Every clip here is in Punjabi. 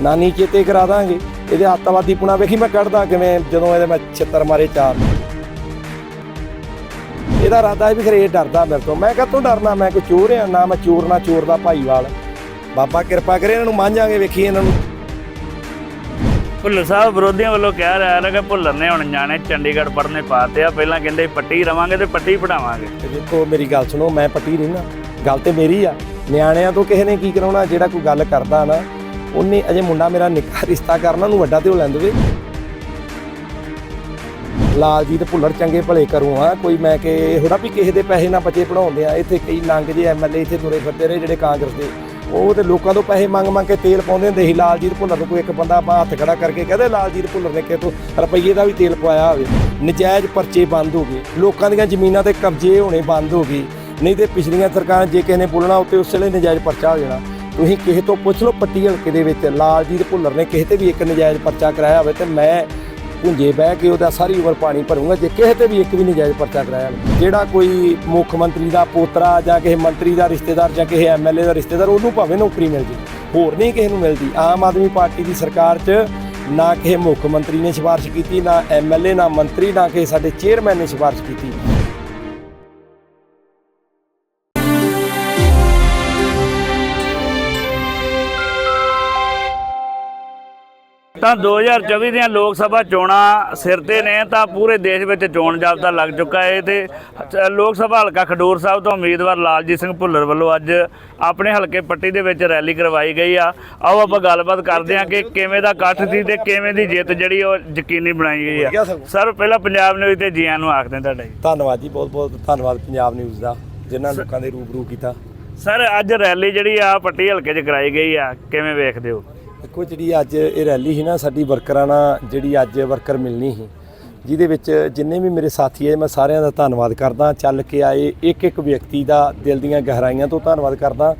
ਨਾਨੀ ਚੇਤੇ ਕਰਾ ਦਾਂਗੇ। ਇਹਦੇ ਅੱਤਵਾਦੀ ਪੁਣਾ। ਵੇਖੀ ਮੈਂ ਕੱਢਦਾ ਕਿਵੇਂ ਜਦੋਂ ਇਹਦੇ ਮੈਂ ਛਿੱਤਰ ਮਾਰੇ ਚਾਰ। ਇਹਦਾ ਇਰਾਦਾ ਹੈ ਵੀ ਖਰੇ ਇਹ ਡਰਦਾ ਮੇਰੇ ਤੋਂ। ਮੈਂ ਕਦੋਂ ਡਰਨਾ ਮੈਂ ਕੋਈ ਚੋਰ ਆ। ਨਾ ਮੈਂ ਚੋਰ ਨਾ ਚੋਰ ਦਾ ਭਾਈਵਾਲ। ਬਾਬਾ ਕਿਰਪਾ ਕਰੇ ਇਹਨਾਂ ਨੂੰ ਮੰਝਾਂਗੇ ਵੇਖੀ ਇਹਨਾਂ ਨੂੰ। ਭੁੱਲਰ ਸਾਹਿਬ ਵਿਰੋਧੀਆਂ ਵੱਲੋਂ ਕਹਿ ਰਿਹਾ ਹੈ ਕਿ ਭੁੱਲਰ ਨੇ ਹੁਣ ਜਾਣੇ ਚੰਡੀਗੜ੍ਹ ਪੜ੍ਹਨੇ ਪਾਤੇ ਆ। ਪਹਿਲਾਂ ਕਹਿੰਦੇ ਪੱਟੀ ਰਵਾਂਗੇ ਤੇ ਪੱਟੀ ਪੜਾਵਾਂਗੇ ਦੇਖੋ ਮੇਰੀ ਗੱਲ ਸੁਣੋ ਮੈਂ ਪੱਟੀ ਰਹਿਣਾ ਗੱਲ ਤੇ ਮੇਰੀ ਆ। ਨਿਆਣਿਆਂ ਤੋਂ ਕਿਸੇ ਨੇ ਕੀ ਕਰਾਉਣਾ? ਜਿਹੜਾ ਕੋਈ ਗੱਲ ਕਰਦਾ ਨਾ ਉਹਨੇ ਅਜੇ ਮੁੰਡਾ ਮੇਰਾ ਨਿੱਕਾ ਰਿਸ਼ਤਾ ਕਰਨਾ, ਉਹਨੂੰ ਵੱਡਾ ਤੇ ਉਹ ਲੈਂਦੇ ਵੇ ਲਾਲਜੀਤ ਭੁੱਲਰ ਚੰਗੇ ਭਲੇ ਕਰੂ ਹਾਂ ਕੋਈ ਮੈਂ ਕਿ ਥੋੜਾ ਵੀ ਕਿਸੇ ਦੇ ਪੈਸੇ ਨਾ ਬਚੇ ਪੜਾਉਂਦੇ ਆ। ਇੱਥੇ ਕਈ ਨੰਗ ਜੇ ਐਮਐਲਏ ਇੱਥੇ ਤੁਰੇ ਫਿਰਦੇ ਰਹੇ ਜਿਹੜੇ ਕਾਂਗਰਸ ਦੇ। ਉਹ ਤੇ ਲੋਕਾਂ ਤੋਂ ਪੈਸੇ ਮੰਗ ਮੰਗ ਕੇ ਤੇਲ ਪਾਉਂਦੇ ਹੁੰਦੇ ਸੀ। ਲਾਲਜੀਤ ਭੁੱਲਰ ਨੂੰ ਕੋਈ ਇੱਕ ਬੰਦਾ ਆਪਾਂ ਹੱਥ ਖੜਾ ਕਰਕੇ ਕਹਦੇ, ਲਾਲਜੀਤ ਭੁੱਲਰ ਨੇ ਕਿਤੋਂ ਰੁਪਈਏ ਦਾ ਵੀ ਤੇਲ ਪਵਾਇਆ ਹੋਵੇ। ਨਜਾਇਜ਼ ਪਰਚੇ ਬੰਦ ਹੋ ਗਏ। ਲੋਕਾਂ ਦੀਆਂ ਜ਼ਮੀਨਾਂ ਤੇ ਕਬਜ਼ੇ ਹੋਣੇ ਬੰਦ ਹੋ ਗਏ। ਨਹੀਂ ਤੇ ਪਿਛਲੀਆਂ ਸਰਕਾਰਾਂ ਜੇ ਕਿਸੇ ਨੇ ਬੋਲਣਾ, ਉੱਤੇ ਉਸ ਵੇਲੇ ਨਜਾਇਜ਼ ਪਰਚਾ ਹੋ ਜਾਣਾ। ਤੁਸੀਂ ਕਿਸੇ ਤੋਂ ਪੁੱਛ ਲਓ ਪੱਟੀ ਹਲਕੇ ਦੇ ਵਿੱਚ, ਲਾਲਜੀਤ ਭੁੱਲਰ ਨੇ ਕਿਸੇ ਤੇ ਵੀ ਇੱਕ ਨਜਾਇਜ਼ ਪਰਚਾ ਕਰਾਇਆ ਹੋਵੇ ਤੇ ਮੈਂ ਪੁੰਜੇ ਬਹਿ ਕੇ ਉਹਦਾ ਸਾਰੀ ਉਮਰ ਪਾਣੀ ਭਰੂੰਗਾ, ਜੇ ਕਿਸੇ ਤੇ ਵੀ ਇੱਕ ਵੀ ਨਜਾਇਜ਼ ਪਰਚਾ ਕਰਾਇਆ ਜਿਹੜਾ ਕੋਈ ਮੁੱਖ ਮੰਤਰੀ ਦਾ ਪੋਤਰਾ ਜਾਂ ਕਿਸੇ ਮੰਤਰੀ ਦਾ ਰਿਸ਼ਤੇਦਾਰ ਜਾਂ ਕਿਸੇ ਐਮਐਲਏ ਦਾ ਰਿਸ਼ਤੇਦਾਰ, ਉਹਨੂੰ ਭਾਵੇਂ ਨੌਕਰੀ ਮਿਲ ਜੇ, ਹੋਰ ਨਹੀਂ ਕਿਸੇ ਨੂੰ ਮਿਲਦੀ। ਆਮ ਆਦਮੀ ਪਾਰਟੀ ਦੀ ਸਰਕਾਰ 'ਚ ਨਾ ਕਿਸੇ ਮੁੱਖ ਮੰਤਰੀ ਨੇ ਸਿਫਾਰਿਸ਼ ਕੀਤੀ, ਨਾ ਐਮਐਲਏ ਨਾ ਮੰਤਰੀ, ਨਾ ਕਿਸੇ ਸਾਡੇ ਚੇਅਰਮੈਨ ਨੇ ਸਿਫਾਰਿਸ਼ ਕੀਤੀ। ਤਾਂ 2024 ਦੀਆਂ ਲੋਕ ਸਭਾ ਚੋਣਾਂ ਸਿਰ ਤੇ ਨੇ ਤਾਂ ਪੂਰੇ ਦੇਸ਼ ਵਿੱਚ ਚੋਣ ਜਾਬਤਾ ਲੱਗ ਚੁੱਕਾ ਹੈ। ਤੇ ਲੋਕ ਸਭਾ ਹਲਕਾ ਖਡੂਰ ਸਾਹਿਬ ਤੋਂ ਉਮੀਦਵਾਰ ਲਾਲਜੀਤ ਸਿੰਘ ਭੁੱਲਰ ਵੱਲੋਂ ਅੱਜ ਆਪਣੇ ਹਲਕੇ ਪੱਟੀ ਦੇ ਵਿੱਚ ਰੈਲੀ ਕਰਵਾਈ ਗਈ ਆ। ਆਓ ਆਪਾਂ ਗੱਲਬਾਤ ਕਰਦੇ ਹਾਂ ਕਿ ਕਿਵੇਂ ਦਾ ਇਕੱਠ ਸੀ ਤੇ ਕਿਵੇਂ ਦੀ ਜਿੱਤ ਜਿਹੜੀ ਉਹ ਯਕੀਨੀ ਬਣਾਈ ਗਈ ਆ। ਸਰ ਪਹਿਲਾਂ ਪੰਜਾਬ ਨਿਊਜ਼ ਤੇ ਜੀਆਂ ਨੂੰ ਆਖਦੇ ਤੁਹਾਡਾ ਜੀ। ਧੰਨਵਾਦ ਜੀ ਬਹੁਤ ਬਹੁਤ ਧੰਨਵਾਦ ਪੰਜਾਬ ਨਿਊਜ਼ ਦਾ ਜਿਨ੍ਹਾਂ ਲੋਕਾਂ ਦੇ ਰੂਬਰੂ ਕੀਤਾ। ਸਰ ਅੱਜ ਰੈਲੀ ਜਿਹੜੀ ਆ ਪੱਟੀ ਹਲਕੇ 'ਚ ਕਰਾਈ ਗਈ ਆ। ਕਿਵੇਂ ਵੇਖਦੇ ਹੋ? ਦੇਖੋ ਜਿਹੜੀ ਅੱਜ ਇਹ ਰੈਲੀ ਸੀ ਨਾ, ਸਾਡੀ ਵਰਕਰਾਂ ਨਾਲ ਜਿਹੜੀ ਅੱਜ ਵਰਕਰ ਮਿਲਣੀ ਸੀ, ਜਿਹਦੇ ਵਿੱਚ ਜਿੰਨੇ ਵੀ ਮੇਰੇ ਸਾਥੀ ਹੈ ਮੈਂ ਸਾਰਿਆਂ ਦਾ ਧੰਨਵਾਦ ਕਰਦਾ। ਚੱਲ ਕੇ ਆਏ ਇੱਕ ਇੱਕ ਵਿਅਕਤੀ ਦਾ ਦਿਲ ਦੀਆਂ ਗਹਿਰਾਈਆਂ ਤੋਂ ਧੰਨਵਾਦ ਕਰਦਾ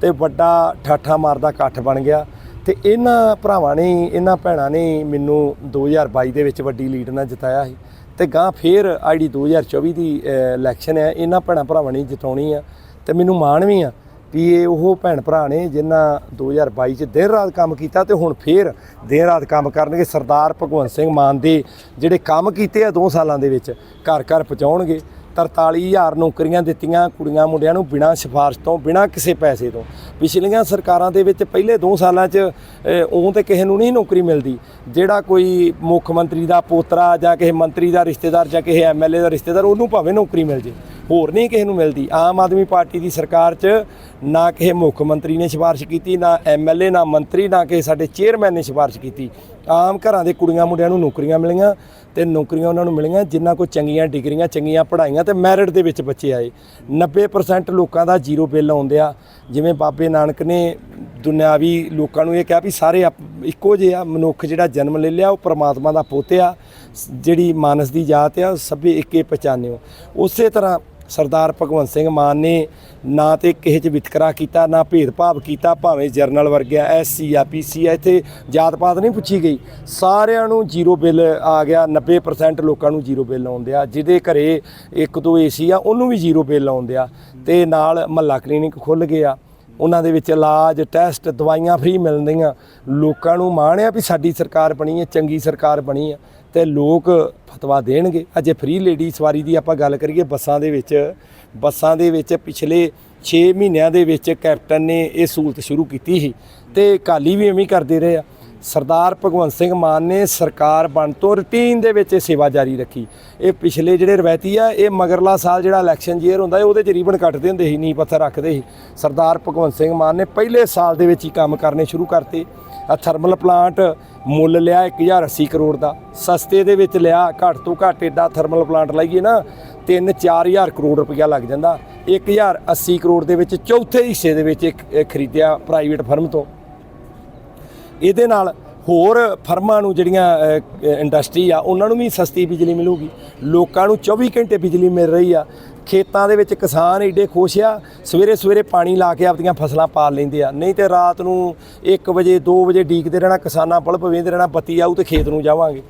ਤੇ ਵੱਡਾ ਠਾਠਾ ਮਾਰਦਾ ਇਕੱਠ ਬਣ ਗਿਆ। ਤੇ ਇਹਨਾਂ ਭਰਾਵਾਂ ਨੇ, ਇਹਨਾਂ ਭੈਣਾਂ ਨੇ ਮੈਨੂੰ 2022 ਦੇ ਵਿੱਚ ਵੱਡੀ ਲੀਡ ਨਾਲ ਜਿਤਾਇਆ ਸੀ ਤੇ ਗਾਂ ਫੇਰ ਆਈਡੀ 2024 ਦੀ ਇਲੈਕਸ਼ਨ ਹੈ। ਇਹਨਾਂ ਭੈਣਾਂ ਭਰਾਵਾਂ ਨੇ ਜਿਤਾਉਣੀ ਆ ਤੇ ਮੈਨੂੰ ਮਾਣ ਵੀ ਆ। ਵੀ ਇਹ ਉਹ ਭੈਣ ਭਰਾ ਨੇ ਜਿਨ੍ਹਾਂ 2022 ਚ ਦਿਨ ਰਾਤ ਕੰਮ ਕੀਤਾ ਤੇ ਹੁਣ ਫੇਰ ਦਿਨ ਰਾਤ ਕੰਮ ਕਰਨਗੇ। ਸਰਦਾਰ ਭਗਵੰਤ ਸਿੰਘ ਮਾਨ ਦੇ ਜਿਹੜੇ ਕੰਮ ਕੀਤੇ ਆ 2 ਸਾਲਾਂ ਦੇ ਵਿੱਚ ਘਰ ਘਰ ਪਹੁੰਚਾਉਣਗੇ। 43000 ਨੌਕਰੀਆਂ ਦਿੱਤੀਆਂ ਕੁੜੀਆਂ ਮੁੰਡਿਆਂ ਨੂੰ ਬਿਨਾਂ ਸਿਫਾਰਿਸ਼ ਤੋਂ ਬਿਨਾਂ ਕਿਸੇ ਪੈਸੇ ਤੋਂ। ਪਿਛਲੀਆਂ ਸਰਕਾਰਾਂ ਦੇ ਵਿੱਚ ਪਹਿਲੇ 2 ਸਾਲਾਂ 'ਚ ਅ, ਉਹ ਤੇ ਕਿਸੇ ਨੂੰ ਨਹੀਂ ਨੌਕਰੀ ਮਿਲਦੀ। ਜਿਹੜਾ ਕੋਈ ਮੁੱਖ ਮੰਤਰੀ ਦਾ ਪੋਤਰਾ ਜਾਂ ਕਿਸੇ ਮੰਤਰੀ ਦਾ ਰਿਸ਼ਤੇਦਾਰ ਜਾਂ ਕਿਸੇ ਐਮਐਲਏ ਦਾ ਰਿਸ਼ਤੇਦਾਰ ਉਹਨੂੰ ਭਾਵੇਂ ਨੌਕਰੀ ਮਿਲ ਜੇ। ਹੋਰ ਨਹੀਂ ਕਿਸੇ ਨੂੰ ਮਿਲਦੀ। ਆਮ ਆਦਮੀ ਪਾਰਟੀ ਦੀ ਸਰਕਾਰ 'ਚ ਨਾ ਕਿਸੇ ਮੁੱਖ ਮੰਤਰੀ ਨੇ ਸਿਫਾਰਿਸ਼ ਕੀਤੀ, ਨਾ ਐਮਐਲਏ ਨਾ ਮੰਤਰੀ, ਨਾ ਕਿਸੇ ਸਾਡੇ ਚੇਅਰਮੈਨ ਨੇ ਸਿਫਾਰਿਸ਼ ਕੀਤੀ। ਆਮ ਘਰਾਂ ਦੇ ਕੁੜੀਆਂ ਮੁੰਡਿਆਂ ਨੂੰ ਨੌਕਰੀਆਂ ਮਿਲੀਆਂ ਤੇ ਨੌਕਰੀਆਂ ਉਹਨਾਂ ਨੂੰ ਮਿਲੀਆਂ ਜਿਨ੍ਹਾਂ ਕੋਲ ਚੰਗੀਆਂ ਡਿਗਰੀਆਂ, ਚੰਗੀਆਂ ਪੜ੍ਹਾਈਆਂ ਤੇ ਮੈਰਿਟ ਦੇ ਵਿੱਚ ਬੱਚੇ ਆਏ। 90% ਲੋਕਾਂ ਦਾ ਜ਼ੀਰੋ ਬਿੱਲ ਆਉਂਦੇ ਆ ਜਿਵੇਂ ਬਾਬੇ ਨਾਨਕ ਨੇ ਦੁਨਿਆਵੀ ਲੋਕਾਂ ਨੂੰ ਇਹ ਕਿਹਾ ਵੀ ਸਾਰੇ ਆਪ- ਇੱਕੋ ਜਿਹੇ ਆ, ਮਨੁੱਖ ਜਿਹੜਾ ਜਨਮ ਲੈ ਲਿਆ, ਉਹ ਪ੍ਰਮਾਤਮਾ ਦਾ ਪੁੱਤ ਆ ਜਿਹੜੀ ਮਾਨਸ ਦੀ ਜਾਤ ਆ ਸਭੇ ਇੱਕੇ ਪਛਾਣਿਓ। ਉਸੇ ਤਰ੍ਹਾਂ ਸਰਦਾਰ ਭਗਵੰਤ ਸਿੰਘ ਮਾਨ ਨੇ ਨਾ ਤੇ ਕਿਸੇ 'ਚ ਵਿਤਕਰਾ ਕੀਤਾ, ਨਾ ਭੇਦਭਾਵ ਕੀਤਾ, ਭਾਵੇਂ ਜਰਨਲ ਵਰਗਿਆ ਐਸਸੀ ਆ ਪੀਸੀ ਆ, ਇੱਥੇ ਜਾਤ ਪਾਤ ਨਹੀਂ ਪੁੱਛੀ ਗਈ। ਸਾਰਿਆਂ ਨੂੰ ਜ਼ੀਰੋ ਬਿੱਲ ਆ ਗਿਆ 90% ਲੋਕਾਂ ਨੂੰ ਜ਼ੀਰੋ ਬਿੱਲ ਆਉਂਦੇ ਆ ਜਿਹਦੇ ਘਰੇ ਇੱਕ ਦੋ ਏਸੀ ਆ, ਉਹਨੂੰ ਵੀ ਜ਼ੀਰੋ ਬਿੱਲ ਆਉਂਦੇ ਆ ਤੇ ਨਾਲ ਮਹੱਲਾ ਕਲੀਨਿਕ ਖੁੱਲ ਗਿਆ। ਉਹਨਾਂ ਦੇ ਵਿੱਚ ਇਲਾਜ, ਟੈਸਟ, ਦਵਾਈਆਂ ਫ੍ਰੀ ਮਿਲਦੀਆਂ ਲੋਕਾਂ ਨੂੰ ਮਾਣ ਆ ਵੀ ਸਾਡੀ ਸਰਕਾਰ ਬਣੀ ਹੈ, ਚੰਗੀ ਸਰਕਾਰ ਬਣੀ ਹੈ ਤੇ ਲੋਕ ਫਤਵਾ ਦੇਣਗੇ। ਅਜੇ ਫ੍ਰੀ ਲੇਡੀ ਸਵਾਰੀ ਦੀ ਆਪਾਂ ਗੱਲ ਕਰੀਏ ਬੱਸਾਂ ਦੇ ਵਿੱਚ। ਬੱਸਾਂ ਦੇ ਵਿੱਚ ਪਿਛਲੇ 6 ਮਹੀਨਿਆਂ ਦੇ ਵਿੱਚ ਕੈਪਟਨ ਨੇ ਇਹ ਸਹੂਲਤ ਸ਼ੁਰੂ ਕੀਤੀ ਸੀ ਤੇ ਕਾਲੀ ਵੀ ਐਵੇਂ ਕਰਦੇ ਰਹੇ ਆ। ਸਰਦਾਰ ਭਗਵੰਤ ਸਿੰਘ ਮਾਨ ਨੇ ਸਰਕਾਰ ਬਣ ਤੋਂ ਰੁਟੀਨ ਦੇ ਵਿੱਚ ਇਹ ਸੇਵਾ ਜਾਰੀ ਰੱਖੀ। ਇਹ ਪਿਛਲੇ ਜਿਹੜੇ ਰਵਾਇਤੀ ਆ, ਇਹ ਮਗਰਲਾ ਸਾਲ ਜਿਹੜਾ ਇਲੈਕਸ਼ਨ ਜੀਅਰ ਹੁੰਦਾ ਹੈ ਉਹਦੇ 'ਚ ਰੀਬਨ ਕੱਟਦੇ ਹੁੰਦੇ ਸੀ ਨੀ ਪੱਥਰ ਰੱਖਦੇ ਸੀ। ਸਰਦਾਰ ਭਗਵੰਤ ਸਿੰਘ ਮਾਨ ਨੇ ਪਹਿਲੇ ਸਾਲ ਦੇ ਵਿੱਚ ਹੀ ਕੰਮ ਕਰਨੇ ਸ਼ੁਰੂ ਕਰਤੇ। ਆ ਥਰਮਲ ਪਲਾਂਟ ਮੁੱਲ ਲਿਆ 1080 ਕਰੋੜ ਦਾ। ਸਸਤੇ ਦੇ ਵਿੱਚ ਲਿਆ, ਘੱਟ ਤੋਂ ਘੱਟ ਏਡਾ ਥਰਮਲ ਪਲਾਂਟ ਲਾਈਏ ਨਾ 3-4000 ਕਰੋੜ ਰੁਪਇਆ ਲੱਗ ਜਾਂਦਾ। 1080 ਕਰੋੜ ਦੇ ਵਿੱਚ ਚੌਥੇ ਹਿੱਸੇ ਦੇ ਵਿੱਚ ਇੱਕ ਖਰੀਦਿਆ ਪ੍ਰਾਈਵੇਟ ਫਰਮ ਤੋਂ। ਇਹਦੇ ਨਾਲ ਹੋਰ ਫਰਮਾਂ ਨੂੰ ਜਿਹੜੀਆਂ ਇੰਡਸਟਰੀ ਆ, ਉਹਨਾਂ ਨੂੰ ਵੀ ਸਸਤੀ ਬਿਜਲੀ ਮਿਲੂਗੀ। ਲੋਕਾਂ ਨੂੰ 24 ਘੰਟੇ ਬਿਜਲੀ ਮਿਲ ਰਹੀ ਆ। ਖੇਤਾਂ ਦੇ ਵਿੱਚ ਕਿਸਾਨ ਏਡੇ ਖੁਸ਼ ਆ, ਸਵੇਰੇ ਸਵੇਰੇ ਪਾਣੀ ਲਾ ਕੇ ਆਪਦੀਆਂ ਫਸਲਾਂ ਪਾਲ ਲੈਂਦੇ ਆ। ਨਹੀਂ ਤੇ ਰਾਤ ਨੂੰ 1 ਵਜੇ 2 ਵਜੇ ਡੀਕਦੇ ਰਹਿਣਾ, ਕਿਸਾਨਾਂ ਬਲਬ ਵੇਂਦੇ ਰਹਿਣਾ, ਬੱਤੀ ਆਊ ਤੇ ਖੇਤ ਨੂੰ ਜਾਵਾਂਗੇ।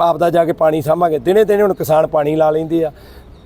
ਆਪਦਾ ਜਾ ਕੇ ਪਾਣੀ ਸਾਂਭਾਂਗੇ। ਦਿਨੇ ਦਿਨੇ ਹੁਣ ਕਿਸਾਨ ਪਾਣੀ ਲਾ ਲੈਂਦੇ ਆ।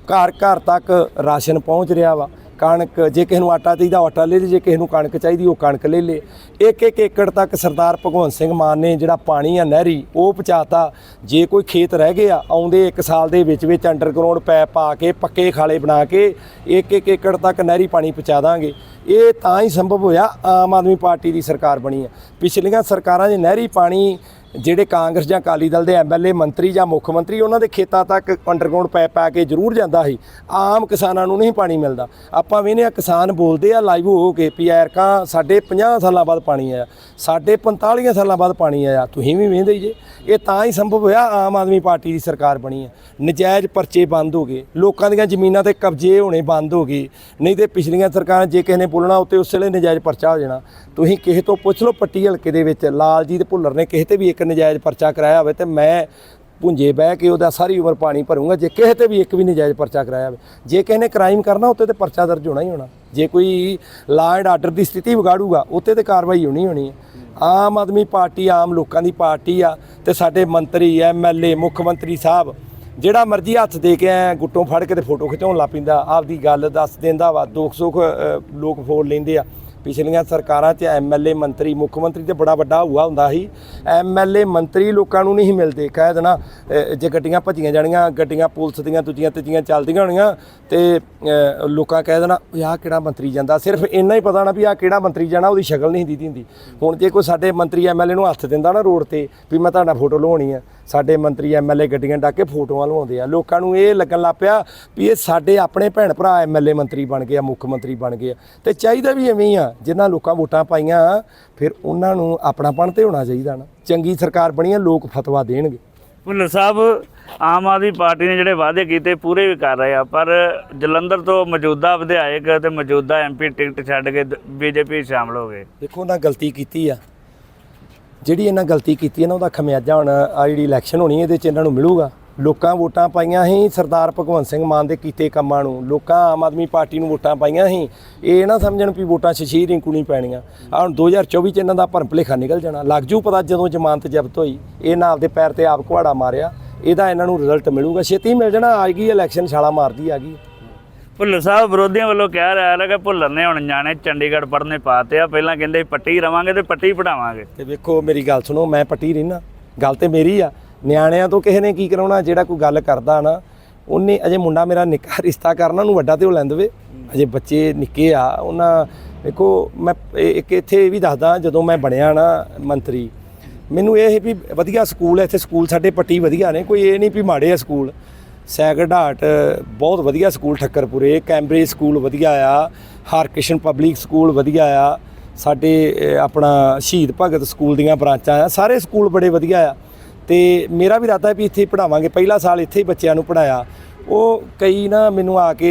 ਘਰ ਘਰ ਤੱਕ ਰਾਸ਼ਨ ਪਹੁੰਚ ਰਿਹਾ ਵਾ। ਕਣਕ, ਜੇ ਕਿਸੇ ਨੂੰ ਆਟਾ ਚਾਹੀਦਾ, ਉਹ ਆਟਾ ਲੈ ਲੇ ਜੇ ਕਿਸੇ ਨੂੰ ਕਣਕ ਚਾਹੀਦੀ, ਉਹ ਕਣਕ ਲੈ ਲੇ ਇੱਕ ਇੱਕ ਏਕੜ ਤੱਕ ਸਰਦਾਰ ਭਗਵੰਤ ਸਿੰਘ ਮਾਨ ਨੇ ਜਿਹੜਾ ਪਾਣੀ ਆ ਨਹਿਰੀ, ਉਹ ਪਹੁੰਚਾਤਾ। ਜੇ ਕੋਈ ਖੇਤ ਰਹਿ ਗਿਆ, ਆਉਂਦੇ 1 ਸਾਲ ਦੇ ਵਿੱਚ ਵਿੱਚ ਅੰਡਰਗਰਾਉਂਡ ਪੈਪ ਪਾ ਕੇ, ਪੱਕੇ ਖਾਲੇ ਬਣਾ ਕੇ, ਇੱਕ ਇੱਕ ਏਕੜ ਤੱਕ ਨਹਿਰੀ ਪਾਣੀ ਪਹੁੰਚਾ ਦਾਂਗੇ। ਇਹ ਤਾਂ ਹੀ ਸੰਭਵ ਹੋਇਆ, ਆਮ ਆਦਮੀ ਪਾਰਟੀ ਦੀ ਸਰਕਾਰ ਬਣੀ ਆ। ਪਿਛਲੀਆਂ ਸਰਕਾਰਾਂ 'ਚ ਨਹਿਰੀ ਪਾਣੀ ਜਿਹੜੇ ਕਾਂਗਰਸ ਜਾਂ ਅਕਾਲੀ ਦਲ ਦੇ ਐਮਐਲਏ ਮੰਤਰੀ ਜਾਂ ਮੁੱਖ ਮੰਤਰੀ, ਉਹਨਾਂ ਦੇ ਖੇਤਾਂ ਤੱਕ ਅੰਡਰਗਰਾਉਂਡ ਪੈਪ ਪਾ ਕੇ ਜ਼ਰੂਰ ਜਾਂਦਾ ਸੀ। ਆਮ ਕਿਸਾਨਾਂ ਨੂੰ ਨਹੀਂ ਪਾਣੀ ਮਿਲਦਾ। ਆਪਾਂ ਵੇਖਦੇ ਆ ਕਿਸਾਨ ਬੋਲਦੇ ਆ ਲਾਈਵ ਹੋ ਕੇ ਵੀ ਐਰਕਾਂ ਸਾਡੇ 50 ਸਾਲਾਂ ਬਾਅਦ ਪਾਣੀ ਆਇਆ, ਸਾਡੇ 45 ਸਾਲਾਂ ਬਾਅਦ ਪਾਣੀ ਆਇਆ, ਤੁਸੀਂ ਵੀ ਵੇਖਦੇ ਜੇ। ਇਹ ਤਾਂ ਹੀ ਸੰਭਵ ਹੋਇਆ ਆਮ ਆਦਮੀ ਪਾਰਟੀ ਦੀ ਸਰਕਾਰ ਬਣੀ ਹੈ। ਨਜਾਇਜ਼ ਪਰਚੇ ਬੰਦ ਹੋ ਗਏ। ਲੋਕਾਂ ਦੀਆਂ ਜ਼ਮੀਨਾਂ ਤੇ ਕਬਜ਼ੇ ਹੋਣੇ ਬੰਦ ਹੋ ਗਏ। ਨਹੀਂ ਤੇ ਪਿਛਲੀਆਂ ਸਰਕਾਰਾਂ ਜੇ ਕਿਸੇ ਨੇ ਬੋਲਣਾ ਉੱਤੇ ਉਸ ਵੇਲੇ ਨਜਾਇਜ਼ ਪਰਚਾ ਹੋ ਜਾਣਾ। ਤੁਸੀਂ ਕਿਸੇ ਤੋਂ ਪੁੱਛ ਲਓ ਪੱਟੀ ਹਲਕੇ ਦੇ ਵਿੱਚ, ਲਾਲਜੀਤ ਭੁੱਲਰ ਨੇ ਕਿਸੇ ਤੇ ਵੀ ਇੱਕ ਨਜਾਇਜ਼ ਪਰਚਾ ਕਰਾਇਆ ਹੋਵੇ ਤੇ ਮੈਂ ਪੁੰਜੇ ਬਹਿ ਕੇ ਉਹਦਾ ਸਾਰੀ ਉਮਰ ਪਾਣੀ ਭਰੂੰਗਾ। ਜੇ ਕਿਸੇ ਤੇ ਵੀ ਇੱਕ ਵੀ ਨਜਾਇਜ਼ ਪਰਚਾ ਕਰਾਇਆ ਹੋਵੇ ਜੇ ਕਿਸੇ ਨੇ ਕ੍ਰਾਈਮ ਕਰਨਾ ਉੱਤੇ ਤੇ ਪਰਚਾ ਦਰਜ ਹੋਣਾ ਹੀ ਹੋਣਾ। ਜੇ ਕੋਈ ਲਾਅ ਐਂਡ ਆਰਡਰ ਦੀ ਸਥਿਤੀ ਵਿਗਾੜੂਗਾ ਉੱਤੇ ਤੇ ਕਾਰਵਾਈ ਹੋਣੀ ਹੋਣੀ ਹੈ। ਆਮ ਆਦਮੀ ਪਾਰਟੀ ਆਮ ਲੋਕਾਂ ਦੀ ਪਾਰਟੀ ਆ ਤੇ ਸਾਡੇ ਮੰਤਰੀ ਐਮਐਲਏ ਮੁੱਖ ਮੰਤਰੀ ਸਾਹਿਬ ਜਿਹੜਾ ਮਰਜ਼ੀ ਹੱਥ ਦੇ ਕੇ ਐ ਗੁੱਟੋਂ ਫੜ ਕੇ ਤੇ ਫੋਟੋ ਖਿਚਾਉਣ ਲੱਗ ਪੈਂਦਾ ਆਪਦੀ ਗੱਲ ਦੱਸ ਦਿੰਦਾ ਵਾ ਦੁੱਖ ਸੁੱਖ ਅ, ਲੋਕ ਫੋੜ ਲੈਂਦੇ ਆ। ਪਿਛਲੀਆਂ ਸਰਕਾਰਾਂ 'ਚ ਐਮਐਲਏ ਮੰਤਰੀ, ਮੁੱਖ ਮੰਤਰੀ ਤੇ ਬੜਾ ਵੱਡਾ ਹੁਆ ਹੁੰਦਾ ਸੀ। ਐਮਐਲਏ ਮੰਤਰੀ ਲੋਕਾਂ ਨੂੰ ਨਹੀਂ ਮਿਲਦੇ। ਕਹਿ ਦੇਣਾ ਜੇ ਗੱਡੀਆਂ ਭੱਜੀਆਂ ਜਾਣੀਆਂ, ਗੱਡੀਆਂ ਪੁਲਿਸ ਦੀਆਂ ਦੂਜੀਆਂ ਤੀਜੀਆਂ ਚੱਲਦੀਆਂ ਹੋਣੀਆਂ ਤੇ ਲੋਕਾਂ ਕਹਿ ਦੇਣਾ ਆਹ ਕਿਹੜਾ ਮੰਤਰੀ ਜਾਂਦਾ? ਸਿਰਫ ਇੰਨਾ ਹੀ ਪਤਾ ਨਾ ਵੀ ਆਹ ਕਿਹੜਾ ਮੰਤਰੀ ਜਾਣਾ, ਉਹਦੀ ਸ਼ਕਲ ਨਹੀਂ ਦੀਦੀ। ਹੁੰਦੀ ਹੁਣ ਜੇ ਕੋਈ ਸਾਡੇ ਮੰਤਰੀ ਐਮਐਲਏ ਨੂੰ ਹੱਥ ਦਿੰਦਾ ਨਾ ਰੋਡ ਤੇ ਵੀ ਮੈਂ ਤੁਹਾਡਾ ਫੋਟੋ ਲਵਾਉਣੀ ਆ, ਸਾਡੇ ਮੰਤਰੀ ਐਮਐਲਏ ਗੱਡੀਆਂ ਡਾਕ ਕੇ ਫੋਟੋਆਂ ਲਵਾਉਂਦੇ ਆ। ਲੋਕਾਂ ਨੂੰ ਇਹ ਲੱਗਣ ਲੱਗ ਪਿਆ ਵੀ ਇਹ ਸਾਡੇ ਆਪਣੇ ਭੈਣ ਭਰਾ ਐਮਐਲਏ ਮੰਤਰੀ ਬਣ ਗਏ ਆ, ਮੁੱਖ ਮੰਤਰੀ ਬਣ ਗਏ ਆ। ਤੇ ਚਾਹੀਦਾ ਵੀ ਐਵੇਂ ਹੀ ਆ ਜਿਨ੍ਹਾਂ ਲੋਕਾਂ ਵੋਟਾਂ ਪਾਈਆਂ ਫਿਰ ਉਹਨਾਂ ਨੂੰ ਆਪਣਾਪਣ ਤੇ ਹੋਣਾ ਚਾਹੀਦਾ ਨਾ। ਚੰਗੀ ਸਰਕਾਰ ਬਣੀ ਆ ਲੋਕ ਫਤਵਾ ਦੇਣਗੇ। ਭੁੱਲਰ ਸਾਹਿਬ ਆਮ ਆਦਮੀ ਪਾਰਟੀ ਨੇ ਜਿਹੜੇ ਵਾਅਦੇ ਕੀਤੇ ਪੂਰੇ ਵੀ ਕਰ ਰਹੇ ਆ ਪਰ ਜਲੰਧਰ ਤੋਂ ਮੌਜੂਦਾ ਵਿਧਾਇਕ ਤੇ ਮੌਜੂਦਾ ਐਮਪੀ ਟਿਕਟ ਛੱਡ ਕੇ ਬੀਜੇਪੀ ਸ਼ਾਮਲ ਹੋ ਗਏ। ਦੇਖੋ ਉਹਨਾਂ ਗਲਤੀ ਕੀਤੀ ਆ। ਜਿਹੜੀ ਇਹਨਾਂ ਗਲਤੀ ਕੀਤੀ ਹੈ ਨਾ ਉਹਦਾ ਖਮਿਆਜਾ ਹੁਣ ਆ ਜਿਹੜੀ ਇਲੈਕਸ਼ਨ ਹੋਣੀ ਇਹਦੇ ਚ ਇਹਨਾਂ ਨੂੰ ਮਿਲੂਗਾ। ਲੋਕਾਂ ਵੋਟਾਂ ਪਾਈਆਂ ਸੀ ਸਰਦਾਰ ਭਗਵੰਤ ਸਿੰਘ ਮਾਨ ਦੇ ਕੀਤੇ ਕੰਮਾਂ ਨੂੰ। ਲੋਕਾਂ ਆਮ ਆਦਮੀ ਪਾਰਟੀ ਨੂੰ ਵੋਟਾਂ ਪਾਈਆਂ ਸੀ। ਇਹ ਨਾ ਸਮਝਣ ਵੀ ਵੋਟਾਂ ਸ਼ਸ਼ੀਰ ਰਿੰਕੂ ਨਹੀਂ ਪੈਣੀਆਂ। ਹੁਣ 2024 ਚ ਇਹਨਾਂ ਦਾ ਭਰਮ ਭੁਲੇਖਾ ਨਿਕਲ ਜਾਣਾ। ਲੱਗ ਜੂ ਪਤਾ ਜਦੋਂ ਜ਼ਮਾਨਤ ਜ਼ਬਤ ਹੋਈ। ਇਹ ਨਾ ਆਪਦੇ ਪੈਰ ਤੇ ਆਪ ਕੁਹਾੜਾ ਮਾਰਿਆ। ਇਹਦਾ ਇਹਨਾਂ ਨੂੰ ਰਿਜ਼ਲਟ ਮਿਲੂਗਾ। ਛੇਤੀ ਮਿਲ ਜਾਣਾ। ਆ ਗਈ ਇਲੈਕਸ਼ਨ ਛਾਲਾ ਮਾਰਦੀ ਆ ਗਈ। ਭੁੱਲਰ ਸਾਹਿਬ ਵਿਰੋਧੀਆਂ ਵੱਲੋਂ ਕਿਹਾ ਰਿਹਾ ਕਿ ਭੁੱਲਰ ਨੇ ਹੁਣ ਜਾਣੇ ਚੰਡੀਗੜ੍ਹ ਪੜ੍ਹਨੇ ਪਾਤੇ ਆ। ਪਹਿਲਾਂ ਕਹਿੰਦੇ ਪੱਟੀ ਰਵਾਂਗੇ ਤੇ ਪੱਟੀ ਪੜਾਵਾਂਗੇ ਤੇ ਵੇਖੋ ਮੇਰੀ ਗੱਲ ਸੁਣੋ ਮੈਂ ਪੱਟੀ ਰਹਿਣਾ ਗੱਲ ਤੇ ਮੇਰੀ ਆ। ਨਿਆਣਿਆਂ ਤੋਂ ਕਿਸੇ ਨੇ ਕੀ ਕਰਾਉਣਾ, ਜਿਹੜਾ ਕੋਈ ਗੱਲ ਕਰਦਾ ਨਾ, ਉਹਨੇ ਅਜੇ ਮੁੰਡਾ ਮੇਰਾ ਨਿੱਕਾ ਰਿਸ਼ਤਾ ਕਰਨਾ, ਉਹਨੂੰ ਵੱਡਾ ਤੇ ਉਹ ਲੈਂਦ ਵੇ ਅਜੇ ਬੱਚੇ ਨਿੱਕੇ ਆ, ਉਹਨਾਂ, ਦੇਖੋ, ਮੈਂ ਇੱਕ ਇੱਥੇ ਇਹ ਵੀ ਦੱਸਦਾ, ਜਦੋਂ ਮੈਂ ਬਣਿਆ ਨਾ ਮੰਤਰੀ, ਮੈਨੂੰ ਇਹ ਵੀ ਵਧੀਆ ਸਕੂਲ ਹੈ, ਇੱਥੇ ਸਕੂਲ ਸਾਡੇ ਪੱਟੀ ਵਧੀਆ ਨੇ, ਕੋਈ ਇਹ ਨਹੀਂ ਵੀ ਮਾੜੇ ਆ ਸਕੂਲ। ਸੈਕਰਡ ਹਾਰਟ ਬਹੁਤ ਵਧੀਆ ਸਕੂਲ, ਠੱਕਰਪੁਰੇ, ਕੈਂਬਰੇਜ ਸਕੂਲ ਵਧੀਆ ਆ ਹਰਕ੍ਰਿਸ਼ਨ ਪਬਲਿਕ ਸਕੂਲ ਵਧੀਆ ਆ, ਸਾਡੇ ਆਪਣਾ ਸ਼ਹੀਦ ਭਗਤ ਸਕੂਲ ਦੀਆਂ ਬ੍ਰਾਂਚਾਂ ਆ, ਸਾਰੇ ਸਕੂਲ ਬੜੇ ਵਧੀਆ ਆ। ਤੇ ਮੇਰਾ ਵੀ ਇਰਾਦਾ ਹੈ ਵੀ ਇੱਥੇ ਹੀ ਪੜਾਵਾਂਗੇ ਪਹਿਲਾ ਸਾਲ ਇੱਥੇ ਹੀ ਬੱਚਿਆਂ ਨੂੰ ਪੜਾਇਆ ਉਹ ਕਈ ਨਾ ਮੈਨੂੰ ਆ ਕੇ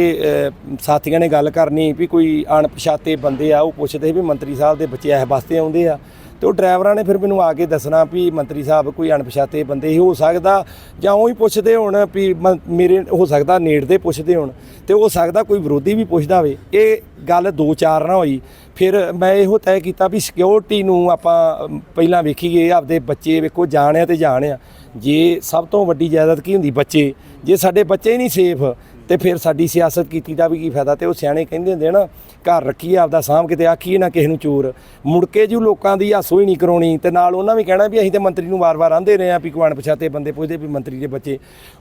ਸਾਥੀਆਂ ਨੇ ਗੱਲ ਕਰਨੀ ਵੀ ਕੋਈ ਅਣਪਛਾਤੇ ਬੰਦੇ ਆ, ਉਹ ਪੁੱਛਦੇ ਵੀ ਮੰਤਰੀ ਸਾਹਿਬ ਦੇ ਬੱਚੇ ਇਸ ਵਾਸਤੇ ਆਉਂਦੇ ਆ। ਤੇ ਉਹ ਡਰਾਈਵਰਾਂ ਨੇ ਫਿਰ ਮੈਨੂੰ ਆ ਕੇ ਦੱਸਣਾ ਵੀ ਮੰਤਰੀ ਸਾਹਿਬ ਕੋਈ ਅਣਪਛਾਤੇ ਬੰਦੇ ਹੀ ਹੋ ਸਕਦਾ ਜਾਂ ਉਹ ਹੀ ਪੁੱਛਦੇ ਹੋਣ ਵੀ ਮ- ਮੇਰੇ ਹੋ ਸਕਦਾ ਨੇੜ ਦੇ ਪੁੱਛਦੇ ਹੋਣ ਤੇ ਹੋ ਸਕਦਾ ਕੋਈ ਵਿਰੋਧੀ ਵੀ ਪੁੱਛਦਾ ਹੋਵੇ ਇਹ ਗੱਲ ਦੋ ਚਾਰ ਨਾ ਹੋਈ। ਫਿਰ ਮੈਂ ਇਹੋ ਤੈਅ ਕੀਤਾ ਵੀ ਸਿਕਿਉਰਿਟੀ ਨੂੰ ਆਪਾਂ ਪਹਿਲਾਂ ਵੇਖੀਏ, ਆਪਦੇ ਬੱਚੇ ਵੇਖੋ ਜਾਣ ਆ ਤੇ ਜਾਣ ਆ ਜੇ ਸਭ ਤੋਂ ਵੱਡੀ ਜਾਇਦਾਦ ਕੀ ਹੁੰਦੀ? ਬੱਚੇ। ਜੇ ਸਾਡੇ ਬੱਚੇ ਹੀ ਨਹੀਂ ਸੇਫ ਤੇ ਫਿਰ ਸਾਡੀ ਸਿਆਸਤ ਕੀਤੀ ਦਾ ਵੀ ਕੀ ਫਾਇਦਾ? ਤੇ ਉਹ ਸਿਆਣੇ ਕਹਿੰਦੇ ਹੁੰਦੇ ਨਾ, ਘਰ ਰੱਖੀਏ, ਆਪਦਾ ਸਾਂਭ ਕਿਤੇ ਆਖੀਏ ਨਾ ਕਿਸੇ ਨੂੰ ਚੋਰ। ਮੁੜ ਕੇ ਜੂ ਲੋਕਾਂ ਦੀ ਹਾਸੋ ਹੀ ਨਹੀਂ ਕਰਾਉਣੀ, ਤੇ ਨਾਲ ਉਹਨਾਂ ਵੀ ਕਹਿਣਾ ਵੀ ਅਸੀਂ ਤੇ ਮੰਤਰੀ ਨੂੰ ਵਾਰ-ਵਾਰ ਆਂਦੇ ਰਹੇ ਆ ਵੀ ਕੋਈ ਪਛਾਤੇ ਬੰਦੇ ਪੁੱਛਦੇ ਵੀ ਮੰਤਰੀ ਦੇ ਬੱਚੇ।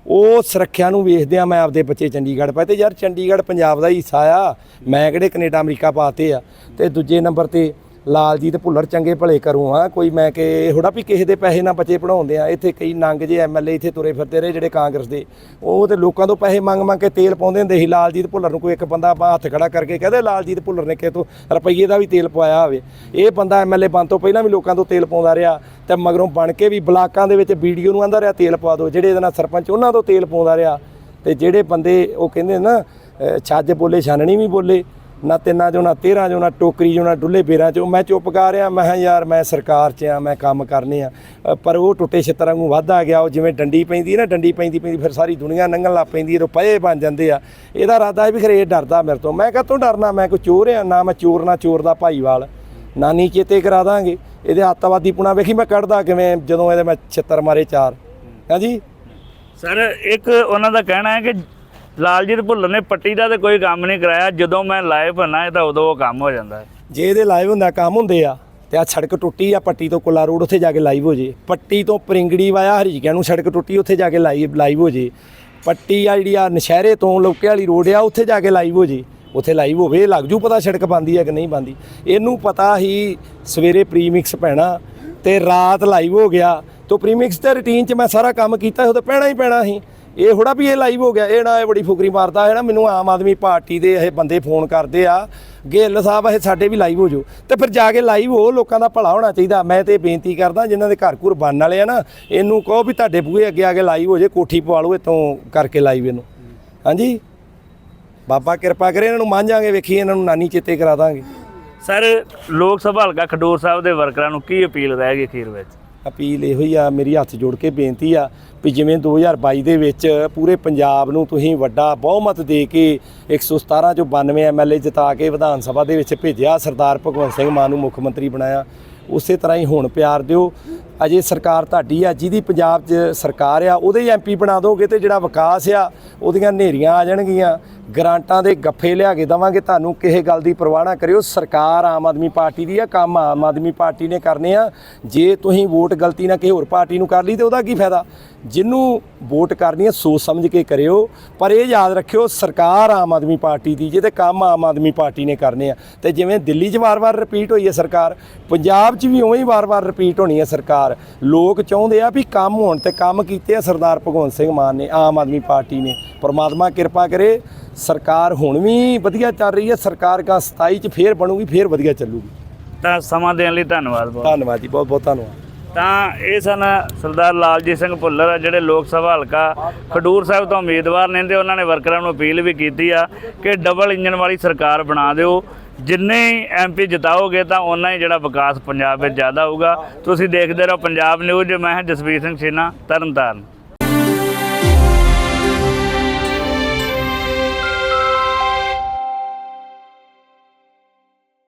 ਉਹ ਸੁਰੱਖਿਆ ਨੂੰ ਵੇਖਦਿਆਂ ਮੈਂ ਆਪਦੇ ਬੱਚੇ ਚੰਡੀਗੜ੍ਹ ਪਾਏ ਤੇ ਯਾਰ ਚੰਡੀਗੜ੍ਹ ਪੰਜਾਬ ਦਾ ਹੀ ਹਿੱਸਾ ਆ, ਮੈਂ ਕਿਹੜੇ ਕੈਨੇਡਾ ਅਮਰੀਕਾ ਪਾਤੇ ਆ। ਤੇ ਦੂਜੇ ਨੰਬਰ ਤੇ ਲਾਲਜੀਤ ਭੁੱਲਰ ਚੰਗੇ ਭਲੇ ਕਰੂੰ ਆ ਕੋਈ ਮੈਂ ਕਿ ਥੋੜਾ ਵੀ ਕਿਸੇ ਦੇ ਪੈਸੇ ਨਾਲ ਬੱਚੇ ਪੜਾਉਂਦੇ ਆ ਇੱਥੇ ਕਈ ਨੰਗ ਜੇ ਐਮਐਲਏ ਇੱਥੇ ਤੁਰੇ ਫਿਰਦੇ ਰਹੇ ਜਿਹੜੇ ਕਾਂਗਰਸ ਦੇ। ਉਹ ਤੇ ਲੋਕਾਂ ਤੋਂ ਪੈਸੇ ਮੰਗ ਮੰਗ ਕੇ ਤੇਲ ਪਾਉਂਦੇ ਹੁੰਦੇ ਸੀ। ਲਾਲਜੀਤ ਭੁੱਲਰ ਨੂੰ ਕੋਈ ਇੱਕ ਬੰਦਾ ਆਪਾਂ ਹੱਥ ਖੜਾ ਕਰਕੇ ਕਹਦੇ, ਲਾਲਜੀਤ ਭੁੱਲਰ ਨੇ ਕਿਸੇ ਤੋਂ ਰੁਪਈਏ ਦਾ ਵੀ ਤੇਲ ਪਵਾਇਆ ਹੋਵੇ। ਇਹ ਬੰਦਾ ਐਮਐਲਏ ਬਣ ਤੋਂ ਪਹਿਲਾਂ ਵੀ ਲੋਕਾਂ ਤੋਂ ਤੇਲ ਪਾਉਂਦਾ ਰਿਹਾ ਤੇ ਮਗਰੋਂ ਬਣ ਕੇ ਵੀ ਬਲਾਕਾਂ ਦੇ ਵਿੱਚ ਵੀਡੀਓ ਨੂੰ ਆਂਦਾ ਰਿਹਾ, ਤੇਲ ਪਵਾ ਦਿਓ। ਜਿਹੜੇ ਇਹਦੇ ਨਾਲ ਸਰਪੰਚ ਉਹਨਾਂ ਤੋਂ ਤੇਲ ਪਾਉਂਦਾ ਰਿਹਾ। ਤੇ ਜਿਹੜੇ ਬੰਦੇ ਉਹ ਕਹਿੰਦੇ ਨਾ ਛੱਜ ਬੋਲੇ, ਛਾਨਣੀ ਵੀ ਬੋਲੇ। ਨਾ ਤਿੰਨਾਂ ਚੋਂ, ਨਾ ਤੇਰਾਂ ਚੋਂ, ਨਾ ਟੋਕਰੀ ਚੋਂ, ਨਾ ਡੁੱਲੇ ਬੇਰਾਂ ਚੋਂ। ਮੈਂ ਚੁੱਪ ਕਰ ਰਿਹਾ, ਮੈਂ ਕਿਹਾ, ਯਾਰ, ਮੈਂ ਸਰਕਾਰ 'ਚ ਆ, ਮੈਂ ਕੰਮ ਕਰਨੇ ਆ। ਪਰ ਉਹ ਟੁੱਟੇ ਛਿੱਤਰ ਵਾਂਗੂ ਵੱਧ ਗਿਆ। ਉਹ ਜਿਵੇਂ ਡੰਡੀ ਪੈਂਦੀ ਨਾ, ਡੰਡੀ ਪੈਂਦੀ ਪੈਂਦੀ ਫਿਰ ਸਾਰੀ ਦੁਨੀਆ ਲੰਘਣ ਲੱਗ ਪੈਂਦੀ ਰੁਪਏ ਪਏ ਬਣ ਜਾਂਦੇ ਆ। ਇਹਦਾ ਇਰਾਦਾ ਵੀ ਖਰੇ ਇਹ ਡਰਦਾ ਮੇਰੇ ਤੋਂ। ਮੈਂ ਕਾਹਤੋਂ ਡਰਨਾ? ਮੈਂ ਕੋਈ ਚੋਰ ਆ, ਨਾ ਮੈਂ ਚੋਰ, ਨਾ ਚੋਰ ਦਾ ਭਾਈਵਾਲ। ਨਾਨੀ ਚੇਤੇ ਕਰਾ ਦਾਂਗੇ। ਇਹਦੇ ਅੱਤਵਾਦੀ ਪੁਣਾ ਵੇਖੀ ਮੈਂ ਕੱਢਦਾ ਕਿਵੇਂ, ਜਦੋਂ ਇਹਦੇ ਮੈਂ ਛਿੱਤਰ ਮਾਰੇ ਚਾਰ। ਹਾਂਜੀ ਸਰ, ਇੱਕ ਉਹਨਾਂ ਦਾ ਕਹਿਣਾ ਹੈ ਕਿ ਲਾਲਜੀਤ ਭੁੱਲਰ ਨੇ ਪੱਟੀ ਦਾ ਤੇ ਕੋਈ ਕੰਮ ਨਹੀਂ ਕਰਾਇਆ। ਜਦੋਂ ਮੈਂ ਲਾਈਵ ਹੁੰਨਾ ਇਹ ਤਾਂ ਉਦੋਂ ਉਹ ਕੰਮ ਹੋ ਜਾਂਦਾ ਹੈ। ਜੇ ਇਹਦੇ ਲਾਈਵ ਹੁੰਦਾ, ਕੰਮ ਹੁੰਦੇ ਆ, ਤੇ ਆ ਸੜਕ ਟੁੱਟੀ ਆ ਪੱਟੀ ਤੋਂ ਕੁੱਲਾ ਰੋਡ ਉੱਥੇ ਜਾ ਕੇ ਲਾਈਵ ਹੋ ਜੇ। ਪੱਟੀ ਤੋਂ ਪ੍ਰਿੰਗੜੀ ਵਾਇਆ ਹਰੀਕਿਆਂ ਨੂੰ ਸੜਕ ਟੁੱਟੀ, ਉੱਥੇ ਜਾ ਕੇ ਲਾਈਵ ਲਾਈਵ ਹੋ ਜੇ। ਪੱਟੀ ਆ ਜਿਹੜੀ ਆ ਨਸ਼ਹਿਰੇ ਤੋਂ ਲੋਕੇ ਵਾਲੀ ਰੋਡ ਆ, ਉੱਥੇ ਜਾ ਕੇ ਲਾਈਵ ਹੋ ਜੇ। ਉੱਥੇ ਲਾਈਵ ਹੋਵੇ, ਲੱਗ ਜੂ ਪਤਾ ਸੜਕ ਬੰਦੀ ਆ ਕਿ ਨਹੀਂ ਬੰਦੀ ਇਹਨੂੰ ਪਤਾ ਹੀ ਸਵੇਰੇ ਪ੍ਰੀਮਿਕਸ ਪੈਣਾ, ਤੇ ਰਾਤ ਲਾਈਵ ਹੋ ਗਿਆ। ਤੋਂ ਪ੍ਰੀਮਿਕਸ ਤੇ ਰੁਟੀਨ 'ਚ ਮੈਂ ਸਾਰਾ ਕੰਮ ਕੀਤਾ ਉਹ ਤਾਂ ਪੈਣਾ ਹੀ ਪੈਣਾ ਸੀ। ਇਹ ਥੋੜਾ ਵੀ ਇਹ ਲਾਈਵ ਹੋ ਗਿਆ, ਇਹ ਨਾ ਇਹ ਬੜੀ ਫੁਕਰੀ ਮਾਰਦਾ ਹੈ ਨਾ ਮੈਨੂੰ ਆਮ ਆਦਮੀ ਪਾਰਟੀ ਦੇ ਇਹ ਬੰਦੇ ਫੋਨ ਕਰਦੇ ਆ, ਗਿੱਲ ਸਾਹਿਬ, ਇਹ ਸਾਡੇ ਵੀ ਲਾਈਵ ਹੋ ਜਾਓ। ਤੇ ਫਿਰ ਜਾ ਕੇ ਲਾਈਵ ਹੋ ਲੋਕਾਂ ਦਾ ਭਲਾ ਹੋਣਾ ਚਾਹੀਦਾ। ਮੈਂ ਤੇ ਬੇਨਤੀ ਕਰਦਾ, ਜਿਨ੍ਹਾਂ ਦੇ ਘਰ ਘੁਰ ਬਣਨ ਵਾਲੇ ਆ ਨਾ, ਇਹਨੂੰ ਕਹੋ ਵੀ ਤੁਹਾਡੇ ਬੂਹੇ ਅੱਗੇ ਆ ਕੇ ਲਾਈਵ ਹੋ ਜੇ ਕੋਠੀ ਪਵਾ ਲਓ ਇਤੋਂ ਕਰਕੇ ਲਾਈਵ ਇਹਨੂੰ। ਹਾਂਜੀ? ਬਾਬਾ ਕਿਰਪਾ ਕਰੇ, ਇਹਨਾਂ ਨੂੰ ਮਾਂਝਾਂਗੇ ਵੇਖੀ ਇਹਨਾਂ ਨੂੰ ਨਾਨੀ ਚੇਤੇ ਕਰਾ ਦਾਂਗੇ। ਸਰ, ਲੋਕ ਸਭਾ ਹਲਕਾ ਖਡੂਰ ਸਾਹਿਬ ਦੇ ਵਰਕਰਾਂ ਨੂੰ ਕੀ ਅਪੀਲ ਰਹਿ ਗਈ ਅਖੀਰ ਵਿੱਚ? ਅਪੀਲ ਇਹੋ ਹੀ ਆ, ਮੇਰੀ ਹੱਥ ਜੋੜ ਕੇ ਬੇਨਤੀ ਆ ਵੀ ਜਿਵੇਂ 2022 ਦੇ ਵਿੱਚ ਪੂਰੇ ਪੰਜਾਬ ਨੂੰ ਤੁਸੀਂ ਵੱਡਾ ਬਹੁਮਤ ਦੇ ਕੇ 117 ਚੋਂ 92 ਐਮਐਲਏ ਜਿਤਾ ਕੇ ਵਿਧਾਨ ਸਭਾ ਦੇ ਵਿੱਚ ਭੇਜਿਆ, ਸਰਦਾਰ ਭਗਵੰਤ ਸਿੰਘ ਮਾਨ ਨੂੰ ਮੁੱਖ ਮੰਤਰੀ ਬਣਾਇਆ, ਉਸੇ ਤਰ੍ਹਾਂ ਹੀ ਹੁਣ ਪਿਆਰ ਦਿਓ। ਅਜੇ ਸਰਕਾਰ ਤੁਹਾਡੀ ਆ, ਜਿਹਦੀ ਪੰਜਾਬ 'ਚ ਸਰਕਾਰ ਆ, ਉਹਦੇ ਹੀ ਐਮਪੀ ਬਣਾ ਦੋਗੇ ਤੇ ਜਿਹੜਾ ਵਿਕਾਸ ਆ, ਉਹਦੀਆਂ ਨੇਰੀਆਂ ਆ ਜਾਣਗੀਆਂ। ਗ੍ਰਾਂਟਾਂ ਦੇ ਗੱਫੇ ਲਿਆ ਕੇ ਦਵਾਂਗੇ। ਤੁਹਾਨੂੰ ਕਿਸੇ ਗੱਲ ਦੀ ਪਰਵਾਹ ਨਾ ਕਰਿਓ। ਸਰਕਾਰ ਆਮ ਆਦਮੀ ਪਾਰਟੀ ਦੀ ਆ, ਕੰਮ ਆਮ ਆਦਮੀ ਪਾਰਟੀ ਨੇ ਕਰਨੇ ਆ। ਜੇ ਤੁਸੀਂ ਵੋਟ ਗਲਤੀ ਨਾਲ ਕਿਸੇ ਹੋਰ ਪਾਰਟੀ ਨੂੰ ਕਰ ਲਈ ਤੇ ਉਹਦਾ ਕੀ ਫਾਇਦਾ? ਜਿਹਨੂੰ ਵੋਟ ਕਰਨੀ ਹੈ ਸੋਚ ਸਮਝ ਕੇ ਕਰਿਓ। ਪਰ ਇਹ ਯਾਦ ਰੱਖਿਓ, ਸਰਕਾਰ ਆਮ ਆਦਮੀ ਪਾਰਟੀ ਦੀ, ਜਿਹਦੇ ਕੰਮ ਆਮ ਆਦਮੀ ਪਾਰਟੀ ਨੇ ਕਰਨੇ ਆ। ਤੇ ਜਿਵੇਂ ਦਿੱਲੀ 'ਚ ਵਾਰ-ਵਾਰ ਰਿਪੀਟ ਹੋਈ ਹੈ ਸਰਕਾਰ, ਪੰਜਾਬ 'ਚ ਵੀ ਉਵੇਂ ਹੀ ਵਾਰ-ਵਾਰ ਰਿਪੀਟ ਹੋਣੀ ਹੈ ਸਰਕਾਰ। ਲੋਕ ਚਾਹੁੰਦੇ ਆ ਵੀ ਕੰਮ ਹੋਣ ਤੇ ਕੰਮ ਕੀਤੇ ਆ ਸਰਦਾਰ ਭਗਵੰਤ ਸਿੰਘ ਮਾਨ ਨੇ, ਆਮ ਆਦਮੀ ਪਾਰਟੀ ਨੇ। ਪਰਮਾਤਮਾ ਕਿਰਪਾ ਕਰੇ। ਸਰਕਾਰ ਹੁਣ ਵੀ ਵਧੀਆ ਚੱਲ ਰਹੀ ਹੈ ਸਰਕਾਰ ਕਾ 27 ਚ ਫੇਰ ਬਣੂਗੀ ਫੇਰ ਵਧੀਆ ਚੱਲੂਗੀ। ਤਾਂ ਸਮਾਂ ਦੇਣ ਲਈ ਧੰਨਵਾਦ ਬਹੁਤ। ਧੰਨਵਾਦ ਜੀ ਬਹੁਤ ਬਹੁਤ ਧੰਨਵਾਦ। ਤਾਂ ਇਹ ਸਨ ਸਰਦਾਰ ਲਾਲਜੀਤ ਸਿੰਘ ਭੁੱਲਰ ਜਿਹੜੇ ਲੋਕ ਸਭਾ ਹਲਕਾ ਖਡੂਰ ਸਾਹਿਬ ਤੋਂ ਉਮੀਦਵਾਰ ਨੇ ਤੇ ਉਹਨਾਂ ਨੇ ਵਰਕਰਾਂ ਨੂੰ ਅਪੀਲ ਵੀ ਕੀਤੀ ਆ ਕਿ ਡਬਲ ਇੰਜਨ ਵਾਲੀ ਸਰਕਾਰ ਬਣਾ ਦਿਓ। ਜਿੰਨੇ ਐਮਪੀ ਜਿਤਾਓਗੇ ਤਾਂ ਉਹਨਾਂ ਹੀ ਜਿਹੜਾ ਵਿਕਾਸ ਪੰਜਾਬ ਵਿੱਚ ਜ਼ਿਆਦਾ ਹੋਊਗਾ। ਤੁਸੀਂ ਦੇਖਦੇ ਰਹੋ ਪੰਜਾਬ ਨਿਊਜ਼ ਮੈਂ ਹਾਂ ਜਸਵੀਰ ਸਿੰਘ ਛੀਨਾ ਤਰਨਤਾਰਨ।